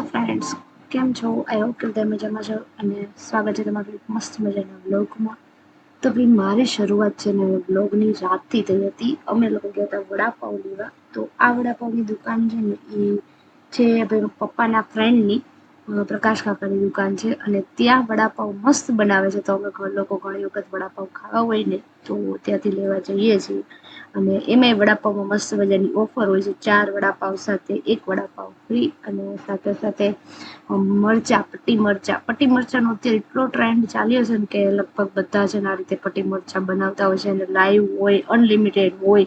Friends કેમ છો? I hope કે તમે મજામાં છો અને સ્વાગત છે તમારું મસ્ત મજાના બ્લોગમાં તો ભાઈ, મારી શરૂઆત છે ને બ્લોગની રાતથી થઈ હતી. અમે લોકો ગયા હતા વડાપાઉં લેવા. તો આ વડાપાઉંની દુકાન છે ને એ છે ભાઈ, પપ્પાના ફ્રેન્ડની પ્રકાશ કાકાની દુકાન છે અને ત્યાં વડાપાઉં મસ્ત બનાવે છે. તો અમે લોકો ઘણી વખત વડાપાઉં ખાવા હોય ને તો ત્યાંથી લેવા જઈએ છીએ. અને એમાંય વડાપાઉંમાં મસ્ત મજાની ઓફર હોય છે. ચાર વડાપાઉં સાથે એક વડાપાઉં ફ્રી અને સાથે સાથે મરચાં, પટ્ટી મરચાં. પટ્ટી મરચાંનો અત્યારે એટલો ટ્રેન્ડ ચાલ્યો છે ને કે લગભગ બધા છે આ રીતે પટ્ટી મરચાં બનાવતા હોય છે અને લાઈવ હોય, અનલિમિટેડ હોય.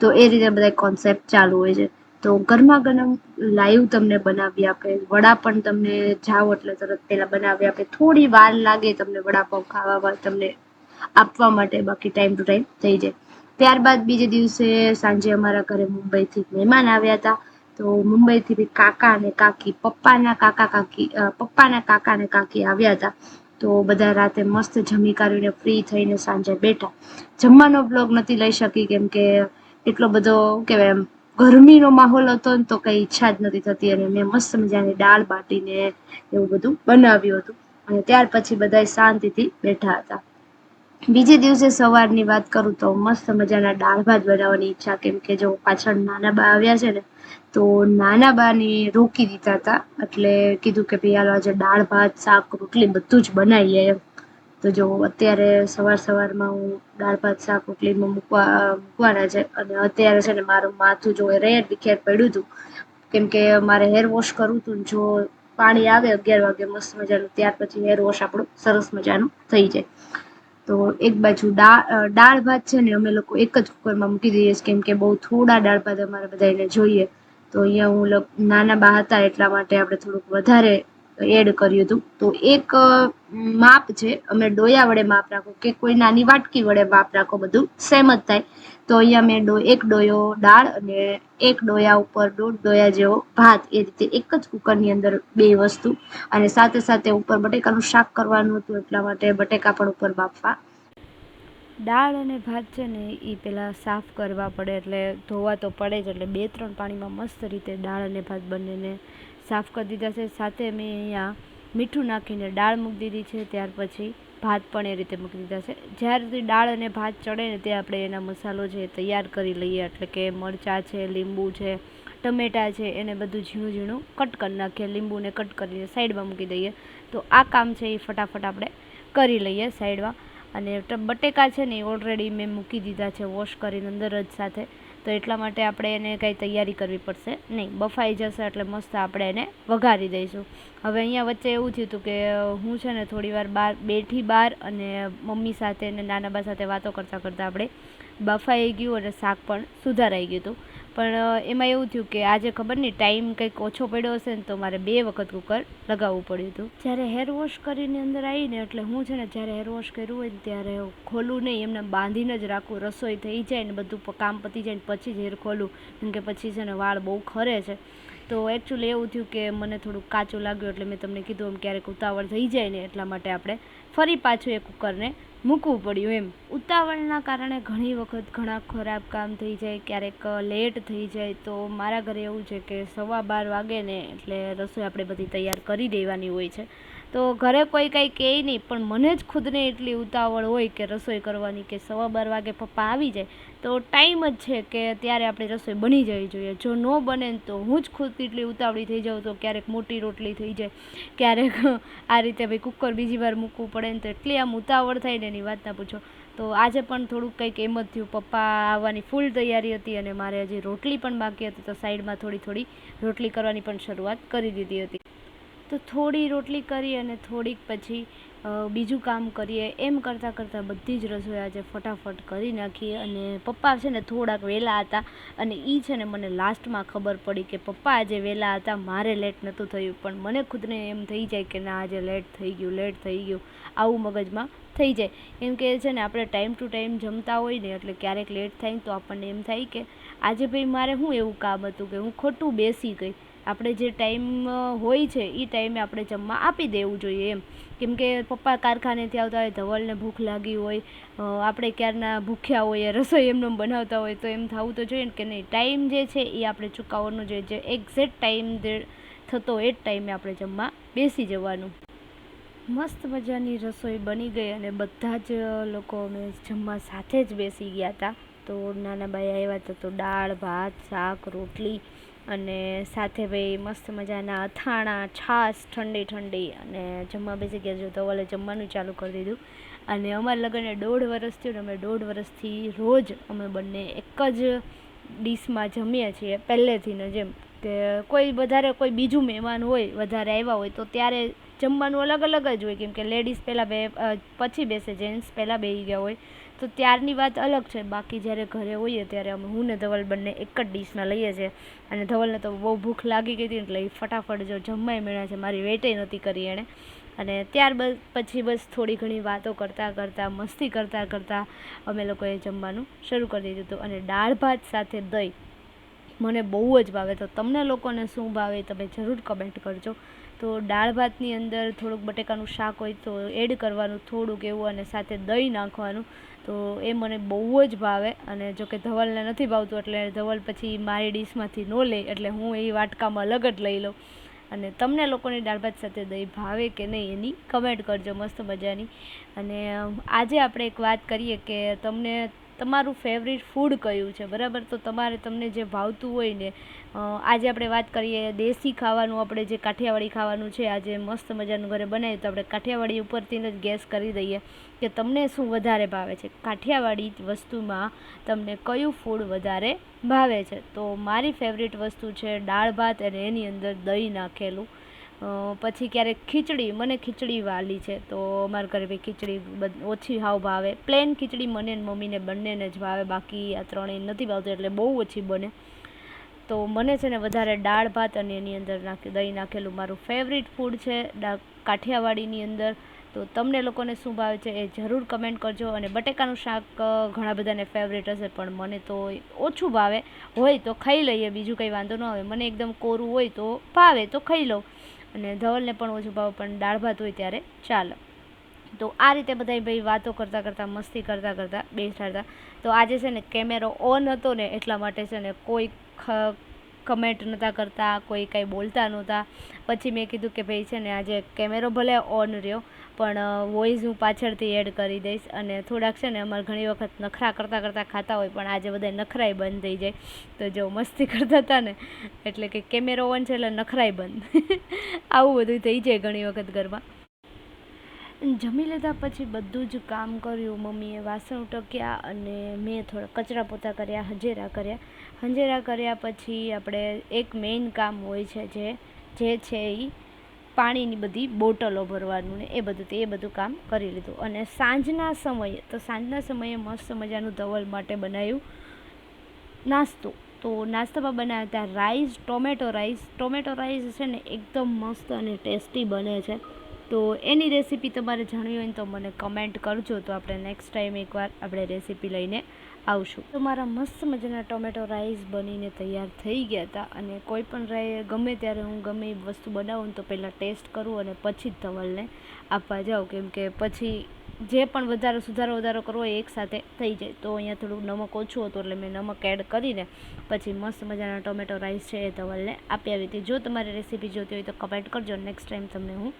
તો એ રીતે બધા કોન્સેપ્ટ ચાલુ હોય છે. તો ગરમા ગરમ લાઈવ તમને બનાવી આપે, વડા પણ તમને જાઓ એટલે તરત પહેલાં બનાવી આપે. થોડી વાર લાગે તમને વડાપાઉં ખાવામાં તમને આપવા માટે બાકી ટાઈમ ટુ ટાઈમ થઈ જાય. ત્યારબાદ બીજે દિવસે સાંજે અમારા ઘરે મુંબઈથી મહેમાન આવ્યા હતા. તો મુંબઈથી બી કાકા અને કાકી, પપ્પાના કાકા કાકી પપ્પાના કાકા અને કાકી આવ્યા હતા. તો બધા રાતે મસ્ત જમી કાઢીને ફ્રી થઈને સાંજે બેઠા. જમવાનો બ્લોગ નથી લઈ શકી કેમ કે એટલો બધો કહેવાય એમ ગરમીનો માહોલ હતો ને તો કંઈ ઈચ્છા જ નથી થતી. અને મેં મસ્ત મજાની દાળ બાટીને એવું બધું બનાવ્યું હતું. અને ત્યાર પછી બધા શાંતિથી બેઠા હતા. બીજે દિવસે સવારની વાત કરું તો મસ્ત મજાના દાળ ભાત બનાવવાની ઈચ્છા, કેમ કે જો પાછળ નાના બા આવ્યા છે ને, તો નાના બાને રોકી દીધા હતા. એટલે કીધું કે ભાઈ હાલો આજે દાળ ભાત, શાક, રોટલી બધું જ બનાવીએ એમ. તો જો અત્યારે સવાર સવારમાં હું દાળ, ભાત, શાક, રોટલીમાં મૂકવા, મૂકવાના છે અને અત્યારે છે ને મારું માથું જો રેડ વિખેર પડ્યું હતું કેમકે મારે હેર વોશ કરવું હતું જો પાણી આવે અગિયાર વાગે મસ્ત મજાનું, ત્યાર પછી હેર વોશ આપણું સરસ મજાનું થઈ જાય. તો એક બાજુ દાળ દાળ, ભાત છે ને અમે લોકો એક જ કુકરમાં મૂકી દઈએ છીએ, કેમ કે બહુ થોડા દાળ, ભાત અમારે બધાને જોઈએ. તો અહીંયા હું નાના બા હતા એટલા માટે આપણે થોડુંક વધારે એડ કર્યું હતું. તો એક માપ છે, અમે ડોયા વડે માપ રાખો કે કોઈ નાની વાટકી વડે માપ રાખો બધું સેમ જ થાય. તો અહીંયા મેં એક ડોયો દાળ અને એક ડોયા ઉપર દોઢ ડોયા જેવો ભાત. એ રીતે એક જ કુકરની અંદર બે વસ્તુ. અને સાથે સાથે ઉપર બટેકાનું શાક કરવાનું હતું એટલા માટે બટેકા પણ ઉપર બાફવા દાળ અને ભાત છે ને એ પહેલાં સાફ કરવા પડે એટલે ધોવા તો પડે જ, એટલે બે ત્રણ પાણીમાં મસ્ત રીતે દાળ અને ભાત બંનેને સાફ કરી દીધા છે. સાથે મેં અહીંયા મીઠું નાખીને દાળ મૂકી દીધી છે, ત્યાર પછી ભાત પણ એ રીતે મૂકી દીધા છે. જ્યારે દાળ અને ભાત ચડે ને તે આપણે એના મસાલો છે તૈયાર કરી લઈએ, એટલે કે મરચાં છે, લીંબુ છે, ટમેટાં છે, એને બધું ઝીણું ઝીણું કટ કરી નાખીએ, લીંબુને કટ કરીને સાઈડમાં મૂકી દઈએ. તો આ કામ છે એ ફટાફટ આપણે કરી લઈએ સાઈડમાં. અને બટેકા છે ને એ ઓલરેડી મેં મૂકી દીધા છે વોશ કરીને અંદર જ સાથે. તો એટલા માટે આપણે એને કંઈ તૈયારી કરવી પડશે. નહીં, બફાઈ જશે એટલે મસ્ત આપણે એને વઘારી દઈશું. હવે અહીંયા વચ્ચે એવું થયું હતું કે હું છે ને થોડીવાર બહાર બેઠી બહાર અને મમ્મી સાથે અને નાના બા સાથે વાતો કરતાં કરતાં આપણે બફાઈ ગયું અને શાક પણ સુધારાઈ ગયું હતું. પણ એમાં એવું થયું કે આજે ખબર નહીં, ટાઈમ કંઈક ઓછો પડ્યો હશે ને તો મારે બે વખત કુકર લગાવવું પડ્યું હતું. જ્યારે હેર વોશ કરીને અંદર આવીને, એટલે હું છે ને જ્યારે હેર વોશ કર્યું હોય ને ત્યારે ખોલું નહીં, એમને બાંધીને જ રાખું, રસોઈ થઈ જાય ને બધું કામ પતી જાય ને પછી જ હેર ખોલું, કેમ કે પછી છે ને વાળ બહુ ખરે છે. તો એકચ્યુઅલી એવું થયું કે મને થોડુંક કાચું લાગ્યું, એટલે મેં તમને કીધું એમ ક્યારેક ઉતાવળ થઈ જાય ને એટલા માટે આપણે ફરી પાછું એ કુકરને મૂકવું પડ્યું એમ. ઉતાવળના કારણે ઘણી વખત ઘણા ખરાબ કામ થઈ જાય, ક્યારેક લેટ થઈ જાય, તો મારા ઘરે એવું છે કે સવા બાર વાગે ને એટલે રસોઈ આપણે બધી તૈયાર કરી દેવાની હોય છે. તો ઘરે કોઈ કંઈ કહે નહીં, પણ મને જ ખુદને એટલી ઉતાવળ હોય કે રસોઈ કરવાની કે સવા બાર વાગે પપ્પા આવી જાય, તો ટાઈમ જ છે કે ત્યારે આપણી રસોઈ બની જવી જોઈએ. જો ન બને તો હું જ ખુદ એટલી ઉતાવળી થઈ જાઉં તો ક્યારેક મોટી રોટલી થઈ જાય, ક્યારેક આ રીતે ભાઈ કુકર બીજી વાર મૂકવું પડે ને તો એટલી આમ ઉતાવળ થાય ને એની વાત ના પૂછો. તો આજે પણ થોડુંક કંઈક એમ જ થયું. પપ્પા આવવાની ફૂલ તૈયારી હતી અને મારે હજી રોટલી પણ બાકી હતી તો સાઈડમાં થોડી થોડી રોટલી કરવાની પણ શરૂઆત કરી દીધી હતી. તો થોડી રોટલી કરી અને થોડીક પછી બીજું કામ કરીએ. એમ કરતાં કરતાં બધી જ રસોઈ આજે ફટાફટ કરી નાખીએ અને પપ્પા છે ને થોડાક વહેલા હતા અને એ છે ને મને લાસ્ટમાં ખબર પડી કે પપ્પા આજે વહેલા હતા, મારે લેટ નહોતું થયું. પણ મને ખુદને એમ થઈ જાય કે ના, આજે લેટ થઈ ગયું લેટ થઈ ગયું. આવું મગજમાં થઈ જાય. કેમ કે છે ને આપણે ટાઈમ ટુ ટાઈમ જમતા હોય ને એટલે ક્યારેક લેટ થાય તો આપણને એમ થાય કે આજે ભાઈ મારે શું એવું કામ હતું કે હું ખોટું બેસી ગઈ. આપણે જે ટાઈમ હોય છે એ ટાઈમે આપણે જમવા આપી દેવું જોઈએ એમ. કેમ કે પપ્પા કારખાનેથી આવતા હોય, ધવલને ભૂખ લાગી હોય આપણે ક્યારના ભૂખ્યા હોઈએ, રસોઈ એમને બનાવતા હોય, તો એમ થવું તો જોઈએ ને કે નહીં. ટાઈમ જે છે એ આપણે ચૂકવવાનો જોઈએ. જે એક્ઝેક્ટ ટાઈમ થતો એ જ ટાઈમે આપણે જમવા બેસી જવાનું. મસ્ત મજાની રસોઈ બની ગઈ અને બધા જ લોકો અમે જમવા સાથે જ બેસી ગયા હતા તો નાના ભાઈ આવ્યા હતા તો દાળ, ભાત, શાક, રોટલી અને સાથે ભાઈ મસ્ત મજાના અથાણા, છાશ, ઠંડી ઠંડી અને જમવા બેસી ગયા જો તો ઓલે જમવાનું ચાલુ કરી દીધું. અને અમારા લગ્નને દોઢ વર્ષ થયું ને અમે દોઢ વર્ષથી રોજ અમે બંને એક જ ડીશમાં જમીએ છીએ પહેલેથી ને જેમ. કે કોઈ વધારે કોઈ બીજું મહેમાન હોય, વધારે આવ્યા હોય તો ત્યારે જમવાનું અલગ અલગ જ હોય. કેમ કે લેડીઝ પહેલાં બે પછી બેસે જેન્ટ્સ પહેલાં બેસી ગયા હોય. તો ત્યારની વાત અલગ છે. બાકી જ્યારે ઘરે હોઈએ ત્યારે અમે હું ને ધવલ બંને એક જ ડીશમાં લઈએ છીએ. અને ધવલને તો બહુ ભૂખ લાગી ગઈ હતી એટલે એ ફટાફટ જો જમવાય મેળ્યા છે. મારી વેટે નહોતી કરી એણે. અને ત્યારબાદ પછી બસ થોડી ઘણી વાતો કરતાં કરતાં, મસ્તી કરતાં કરતાં અમે લોકોએ જમવાનું શરૂ કરી દીધું હતું. અને દાળ ભાત સાથે દહીં. મને બહુ જ ભાવે. તો તમને લોકોને શું ભાવે તમે જરૂર કમેન્ટ કરજો. તો દાળ ભાતની અંદર થોડુંક બટેકાનું શાક હોય તો એડ કરવાનું, થોડુંક એવું અને સાથે દહીં નાખવાનું. તો એ મને બહુ જ ભાવે અને જો કે ધવલને નથી ભાવતું એટલે ધવલ પછી મારી ડીશમાંથી ન લે એટલે હું એ વાટકામાં અલગ જ લઈ લઉં. અને તમને લોકોની દાળ ભાત સાથે દહીં ભાવે કે નહીં એની કમેન્ટ કરજો મસ્ત મજાની. અને આજે આપણે એક વાત કરીએ કે તમને તમારું ફેવરિટ ફૂડ કયું છે? બરાબર? તો તમારે તમને જે ભાવતું હોય ને આજે આપણે વાત કરીએ દેશી ખાવાનું, આપણે જે કાઠિયાવાડી ખાવાનું છે, આજે મસ્ત મજાનું ઘરે બનાવ્યું, તો આપણે કાઠિયાવાડી ઉપરથી જ ગેસ કરી દઈએ કે તમને શું વધારે ભાવે છે. કાઠિયાવાડી વસ્તુમાં તમને કયું ફૂડ વધારે ભાવે છે? તો મારી ફેવરિટ વસ્તુ છે દાળ ભાત અને એની અંદર દહીં નાખેલું. પછી ક્યારેક ખીચડી, મને ખીચડી વાલી છે, તો અમારા ઘરે ભાઈ ખીચડી ઓછી હાવ ભાવે. પ્લેન ખીચડી મને મમ્મીને બંનેને જ ભાવે, બાકી આ ત્રણેય નથી ભાવતું, એટલે બહુ ઓછી બને. તો મને છે ને વધારે દાળ ભાત અને એની અંદર નાખી, દહીં નાખેલું મારું ફેવરિટ ફૂડ છે કાઠિયાવાડીની અંદર. તો તમને લોકોને શું ભાવે છે એ જરૂર કમેન્ટ કરજો, અને બટેકાનું શાક ઘણા બધાને ફેવરેટ હશે, પણ મને તો ઓછું ભાવે. હોય તો ખાઈ લઈએ, બીજું કંઈ વાંધો ન આવે. મને એકદમ કોરું હોય તો ભાવે, તો ખાઈ લઉં. અને ધવલને પણ ઓછું ભાવે, પણ દાળ ભાત હોય ત્યારે ચાલે. તો આ રીતે બધા ભાઈ વાતો કરતાં કરતાં, મસ્તી કરતાં કરતાં બેસાડતા તો આજે છે ને કેમેરો ઓન હતો ને એટલા માટે છે ને કોઈ કમેન્ટ નહોતા કરતા, કોઈ કાંઈ બોલતા નહોતા. પછી મેં કીધું કે ભાઈ છે ને, આજે કેમેરો ભલે ઓન રહ્યો, પણ વોઇસ હું પાછળથી એડ કરી દઈશ. અને થોડાક છે ને, અમારે ઘણી વખત નખરા કરતાં કરતાં ખાતા હોય, પણ આજે બધા નખરાય બંધ થઈ જાય. તો જો મસ્તી કરતા હતા ને, એટલે કે કેમેરો ઓન છે એટલે નખરાય બંધ. આવું બધું થઈ જાય ઘણી વખત ઘરમાં. જમી લીધા પછી બધું જ કામ કર્યું. મમ્મીએ વાસણ ઉટક્યા અને મેં થોડા કચરા પોતા કર્યા, હંજેરા કર્યા. હંજેરા કર્યા પછી આપણે એક મેઇન કામ હોય છે જે જે છે એ પાણીની બધી બોટલો ભરવાનું ને એ બધું તે એ બધું કામ કરી લીધું. અને સાંજના સમયે, તો સાંજના સમયે મસ્ત મજાનું ધવલ માટે બનાવ્યું નાસ્તો. તો નાસ્તામાં બનાવ્યા હતા rice tomato rice tomato rice છે ને એકદમ મસ્ત અને ટેસ્ટી બને છે. તો એની રેસીપી તમારે જાણવી હોય તો મને કમેન્ટ કરજો. તો આપણે નેક્સ્ટ ટાઈમ એકવાર આપણે રેસીપી લઈને આવશું. તો મારા મસ્ત મજાના ટોમેટો રાઈસ બનીને તૈયાર થઈ ગયા હતા અને કોઈ પણ રાય ગમે ત્યારે હું ગમે એ વસ્તુ બનાવું તો પહેલાં ટેસ્ટ કરું અને પછી જ ધવલને આપવા જાઉં. કેમ કે પછી જે પણ વધારે સુધારો વધારો કરવો હોય એકસાથે થઈ જાય. તો અહીંયા થોડુંક નમક ઓછું હતું એટલે મેં નમક એડ કરીને પછી મસ્ત મજાના ટોમેટો રાઈસ છે એ ધવલને આપી આવી હતી. જો તમારે રેસીપી જોતી હોય તો કમેન્ટ કરજો. નેક્સ્ટ ટાઈમ તમને હું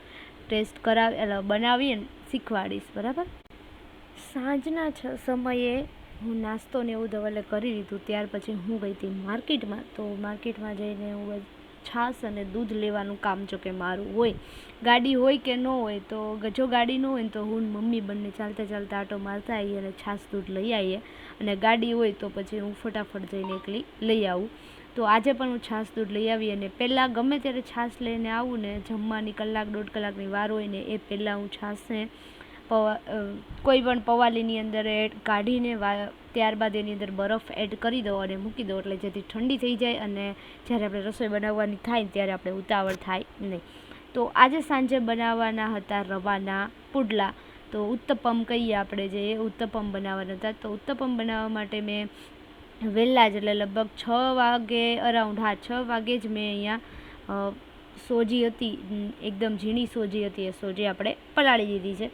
ટેસ્ટ કરાવી એટલે બનાવી શીખવાડીશ, બરાબર? સાંજના છ સમયે હું નાસ્તો ને એવું ધવલે કરી લીધું. ત્યાર પછી હું ગઈ હતી માર્કેટમાં. તો માર્કેટમાં જઈને હું છાશ અને દૂધ લેવાનું કામ જો કે મારું હોય, ગાડી હોય કે ન હોય, તો જો ગાડી ન હોય તો હું મમ્મી બંને ચાલતા ચાલતા આટો મારતા આવીએ અને છાશ દૂધ લઈ આવીએ. અને ગાડી હોય તો પછી હું ફટાફટ જઈને એકલી લઈ આવું. તો આજે પણ હું છાશ દૂધ લઈ આવી અને પહેલાં ગમે ત્યારે છાશ લઈને આવું ને જમવાની કલાક, દોઢ કલાકની વાર હોય ને એ પહેલાં હું છાશને પવા કોઈ પણ પવાલીની અંદર એડ કાઢીને ત્યારબાદ એની અંદર બરફ એડ કરી દો અને મૂકી દો એટલે જેથી ઠંડી થઈ જાય અને જ્યારે આપણે રસોઈ બનાવવાની થાય ત્યારે આપણે ઉતાવળ થાય નહીં. તો આજે સાંજે બનાવવાના હતા રવાના પુડલા. તો ઉત્તપમ કહીએ આપણે જે ઉત્તપમ બનાવવાના હતા. તો ઉત્તપમ બનાવવા માટે મેં વહેલા જ, એટલે લગભગ છ વાગે અરાઉન્ડ હા, છ વાગે જ મેં અહીંયા સોજી હતી એકદમ ઝીણી સોજી હતી, એ સોજી આપણે પલાળી દીધી છે.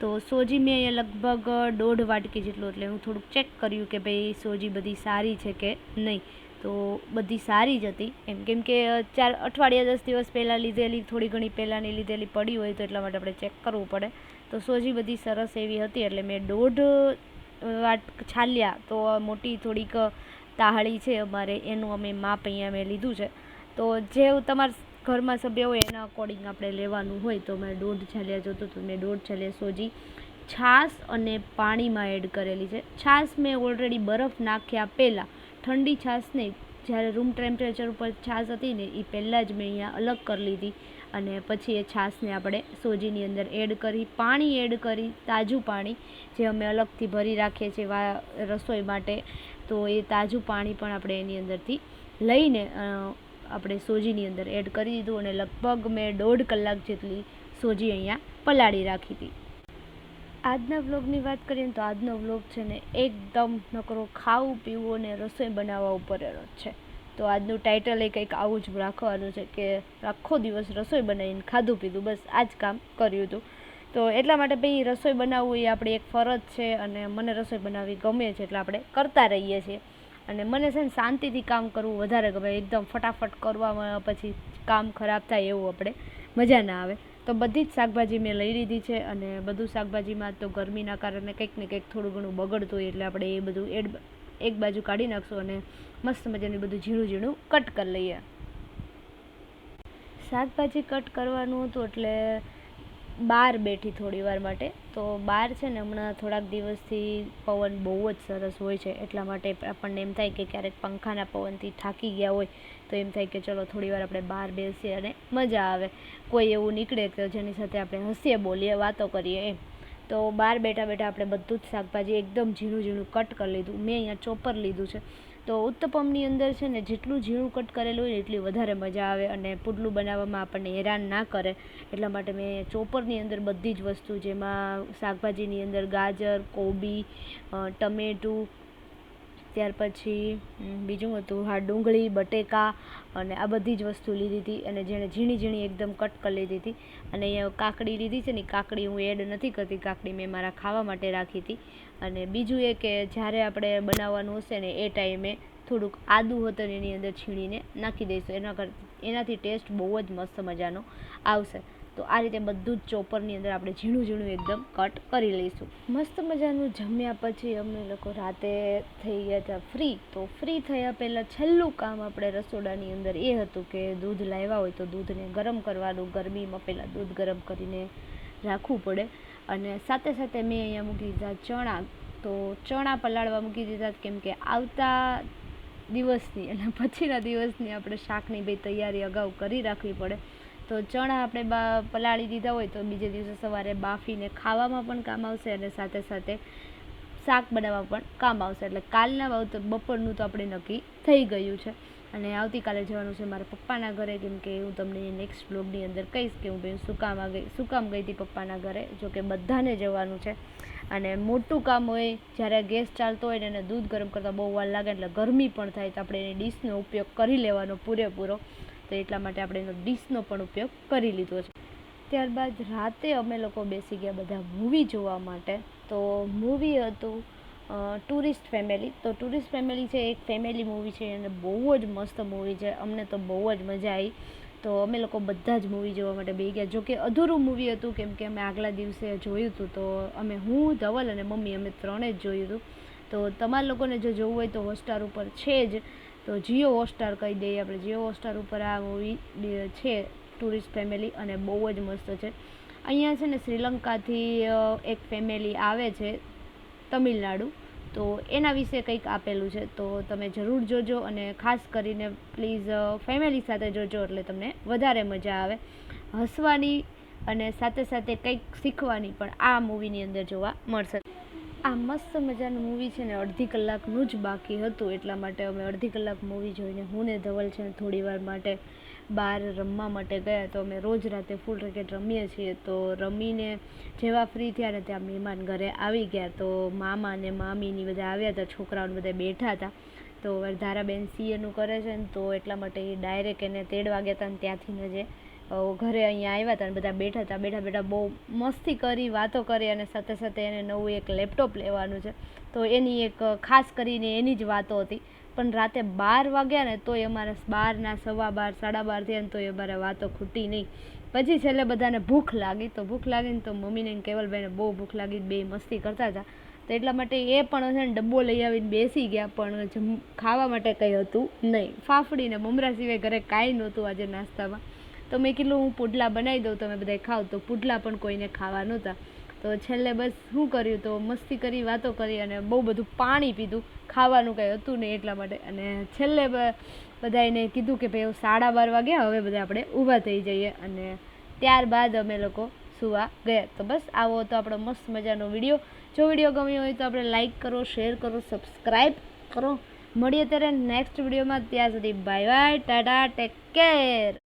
તો સોજી મેં અહીંયા લગભગ દોઢ વાટકી જેટલું, એટલે હું થોડુંક ચેક કર્યું કે ભાઈ સોજી બધી સારી છે કે નહીં. તો બધી સારી જ હતી. એમ કેમ કે ચાર અઠવાડિયા દસ દિવસ પહેલાં લીધેલી, થોડી ઘણી પહેલાંની લીધેલી પડી હોય તો એટલા માટે આપણે ચેક કરવું પડે. તો સોજી બધી સરસ એવી હતી, એટલે મેં દોઢ વાટ છાલ્યા તો મોટી થોડીક તાહળી છે અમારે, એનું અમે માપ અહીંયા મેં લીધું છે. તો જે તમારા ઘરમાં સભ્ય હોય એના અકોર્ડિંગ આપણે લેવાનું હોય તો મેં દોઢ છાલિયા જોતું તો મેં દોઢ છાલિયા સોજી છાશ અને પાણીમાં એડ કરેલી છે. છાશ મેં ઓલરેડી બરફ નાખ્યા પહેલાં, ઠંડી છાશ નહીં, જ્યારે રૂમ ટેમ્પરેચર ઉપર છાશ હતી ને એ પહેલાં જ મેં અહીંયા અલગ કરી લીધી. અને પછી એ છાશને આપણે સોજીની અંદર એડ કરી, પાણી એડ કરી, તાજું પાણી જે અમે અલગથી ભરી રાખીએ છીએ રસોઈ માટે, તો એ તાજું પાણી પણ આપણે એની અંદરથી લઈને આપણે સોજીની અંદર એડ કરી દીધું અને લગભગ મેં દોઢ કલાક જેટલી સોજી અહીંયા પલાળી રાખી હતી. આજના વ્લોગની વાત કરીએ તો આજનો વ્લોગ છે ને એકદમ નકરો ખાવું, પીવું અને રસોઈ બનાવવા ઉપર જ છે. તો આજનું ટાઇટલ એ કંઈક આવું જ રાખવાનું છે કે આખો દિવસ રસોઈ બનાવીને ખાધું પીધું, બસ આ જ કામ કર્યું હતું. તો એટલા માટે ભાઈ રસોઈ બનાવવું એ આપણી એક ફરજ છે અને મને રસોઈ બનાવવી ગમે છે એટલે આપણે કરતા રહીએ છીએ. અને મને છે ને શાંતિથી કામ કરવું વધારે ગમે, એકદમ ફટાફટ કરવામાં પછી કામ ખરાબ થાય એવું આપણે મજા ના આવે. તો બધી જ શાકભાજી મેં લઈ લીધી છે અને બધું શાકભાજીમાં તો ગરમીના કારણે કંઈક ને કંઈક થોડું ઘણું બગડતું હોય એટલે આપણે એ બધું એડ એક બાજુ કાઢી નાખશું અને મસ્ત મજાનું બધું ઝીણું ઝીણું કટ કરી લઈએ. શાકભાજી કટ કરવાનું હતું એટલે બહાર બેઠી થોડી વાર માટે. તો બહાર છે ને હમણાં થોડાક દિવસથી પવન બહુ જ સરસ હોય છે, એટલા માટે આપણને એમ થાય કે ક્યારેક પંખાના પવનથી થાકી ગયા હોય, તો એમ થાય કે ચલો થોડી વાર આપણે બહાર બેસીએ અને મજા આવે. કોઈ એવું નીકળે કે જેની સાથે આપણે હસીએ, બોલીએ, વાતો કરીએ એમ. તો બહાર બેઠા બેઠા આપણે બધું જ શાકભાજી એકદમ ઝીણું ઝીણું કટ કરી લીધું. મેં અહીંયા ચોપર લીધું છે. તો ઉત્તપમની અંદર છે ને જેટલું ઝીણું કટ કરેલું હોય એટલી વધારે મજા આવે અને પુડલું બનાવવામાં આપણને હેરાન ના કરે. એટલા માટે મેં ચોપરની અંદર બધી જ વસ્તુ જેમાં શાકભાજીની અંદર ગાજર, કોબી ટમેટું ત્યાર પછી બીજું હતું હા, ડુંગળી, બટેકા અને આ બધી જ વસ્તુ લીધી હતી અને જેણે ઝીણી ઝીણી એકદમ કટ કરી લીધી હતી અને અહીંયા કાકડી લીધી છે ને કાકડી હું એડ નથી કરતી, કાકડી મેં મારા ખાવા માટે રાખી હતી. અને બીજું એ કે જ્યારે આપણે બનાવવાનું હશે ને, એ ટાઈમે થોડુંક આદું હતું એની અંદર છીણીને નાખી દઈશું. એના કર, એનાથી ટેસ્ટ બહુ જ મસ્ત મજાનો આવશે. તો આ રીતે બધું જ ચોપરની અંદર આપણે ઝીણું ઝીણું એકદમ કટ કરી લઈશું. મસ્ત મજાનું જમ્યા પછી અમે લોકો રાતે થઈ ગયા હતા ફ્રી તો ફ્રી થયા પહેલાં છેલ્લું કામ આપણે રસોડાની અંદર એ હતું કે દૂધ લાવ્યા હોય તો દૂધને ગરમ કરવાનું, ગરમીમાં પહેલાં દૂધ ગરમ કરીને રાખવું પડે. અને સાથે સાથે મેં અહીંયા મૂકી દીધા ચણા. તો ચણા પલાળવા મૂકી દીધા કેમ કે આવતા દિવસની અને પછીના દિવસની આપણે શાકની બે તૈયારી અગાઉ કરી રાખવી પડે. તો ચણા આપણે બા પલાળી દીધા હોય તો બીજે દિવસે સવારે બાફીને ખાવામાં પણ કામ આવશે અને સાથે સાથે શાક બનાવવા પણ કામ આવશે. એટલે કાલના બાબત બપોરનું તો આપણે નક્કી થઈ ગયું છે. અને આવતીકાલે જવાનું છે મારા પપ્પાના ઘરે, કેમ કે હું તમને નેક્સ્ટ બ્લોગની અંદર કહીશ કે હું બેન શું કામ આ ગઈ, શું કામ ગઈ હતી પપ્પાના ઘરે, જો કે બધાને જવાનું છે. અને મોટું કામ હોય, જ્યારે ગેસ ચાલતો હોય ને એને દૂધ ગરમ કરતાં બહુ વાર લાગે, એટલે ગરમી પણ થાય, તો આપણે એની ડીશનો ઉપયોગ કરી લેવાનો પૂરેપૂરો. તો એટલા માટે આપણે એનો ડીશનો પણ ઉપયોગ કરી લીધો છે. ત્યારબાદ રાતે અમે લોકો બેસી ગયા બધા મૂવી જોવા માટે. તો મૂવી હતું ટુરિસ્ટ ફેમિલી તો ટુરિસ્ટ ફેમિલી છે, એક ફેમિલી મૂવી છે અને બહુ જ મસ્ત મૂવી છે. અમને તો બહુ જ મજા આવી તો અમે લોકો બધા જ મૂવી જોવા માટે બેસી ગયા. જોકે અધૂરું મૂવી હતું, કેમ કે અમે આગલા દિવસે જોયું હતું. તો અમે હું, ધવલ અને મમ્મી અમે ત્રણે જ જોયું હતું. તો તમારા લોકોને જો જોવું હોય તો હોટસ્ટાર ઉપર છે જ. તો જીઓ હોટસ્ટાર કહી દઈએ આપણે. જીઓ હોટસ્ટાર ઉપર આ મૂવી છે ટુરિસ્ટ ફેમિલી અને બહુ જ મસ્ત છે. અહીંયા છે ને શ્રીલંકાથી એક ફેમિલી આવે છે, તમિલનાડુ. તો એના વિશે કંઈક આપેલું છે. તો તમે જરૂર જોજો અને ખાસ કરીને પ્લીઝ ફેમિલી સાથે જોજો એટલે તમને વધારે મજા આવે. હસવાની અને સાથે સાથે કંઈક શીખવાની પણ આ મૂવીની અંદર જોવા મળશે. આ મસ્ત મજાનું મૂવી છે ને, અડધી કલાકનું જ બાકી હતું, એટલા માટે અમે અડધી કલાક મૂવી જોઈને હું ને ધવલ છે ને થોડી વાર માટે બહાર રમવા માટે ગયા. તો અમે રોજ રાતે ફૂલ રેકેટ રમીએ છીએ. તો રમીને જેવા ફ્રી થયા ને ત્યાં મહેમાન ઘરે આવી ગયા. તો મામા ને મામીની બધા આવ્યા હતા છોકરાઓને બધા બેઠા હતા. તો ધારાબેન સીએનું કરે છે ને, તો એટલા માટે એ ડાયરેક્ટ એને તેડવા ગયા હતા ને ત્યાંથી જે ઘરે અહીંયા આવ્યા હતા અને બધા બેઠા હતા, બેઠા બેઠા બહુ મસ્તી કરી, વાતો કરી અને સાથે સાથે એને નવું એક લેપટોપ લેવાનું છે. તો એની એક ખાસ કરીને એની જ વાતો હતી. પણ રાતે બાર વાગ્યા ને તોય અમારે બારના સવા બાર, સાડા બાર થયા ને તોય અમારે વાતો ખૂટી નહીં. પછી છેલ્લે બધાને ભૂખ લાગી. તો ભૂખ લાગીને તો મમ્મીને કેવલભાઈને બહુ ભૂખ લાગી બે મસ્તી કરતા હતા. તો એટલા માટે એ પણ છે ને ડબ્બો લઈ આવીને બેસી ગયા, પણ જમ ખાવા માટે કંઈ હતું નહીં. ફાફડી ને મમરા સિવાય ઘરે કાંઈ નહોતું આજે નાસ્તામાં. તો મેં કીધું હું પુડલા બનાવી દઉં, તમે બધા ખાવ તો પુડલા પણ કોઈને ખાવા નહોતા. તો છેલ્લે બસ શું કર્યું? તો મસ્તી કરી, વાતો કરી અને બહુ બધું પાણી પીધું. ખાવાનું કંઈ હતું નહીં એટલા માટે. અને છેલ્લે બધા બધાને કીધું કે ભાઈ સાડા બાર વાગ્યા, હવે બધા આપણે ઊભા થઈ જઈએ. અને ત્યારબાદ અમે લોકો સુવા ગયા. તો બસ આવો તો આપણો મસ્ત મજાનો વીડિયો. જો વીડિયો ગમ્યો હોય તો આપણે લાઇક કરો, શેર કરો, સબસ્ક્રાઈબ કરો. મળીએ ત્યારે નેક્સ્ટ વિડીયોમાં. ત્યાં સુધી bye bye tata take care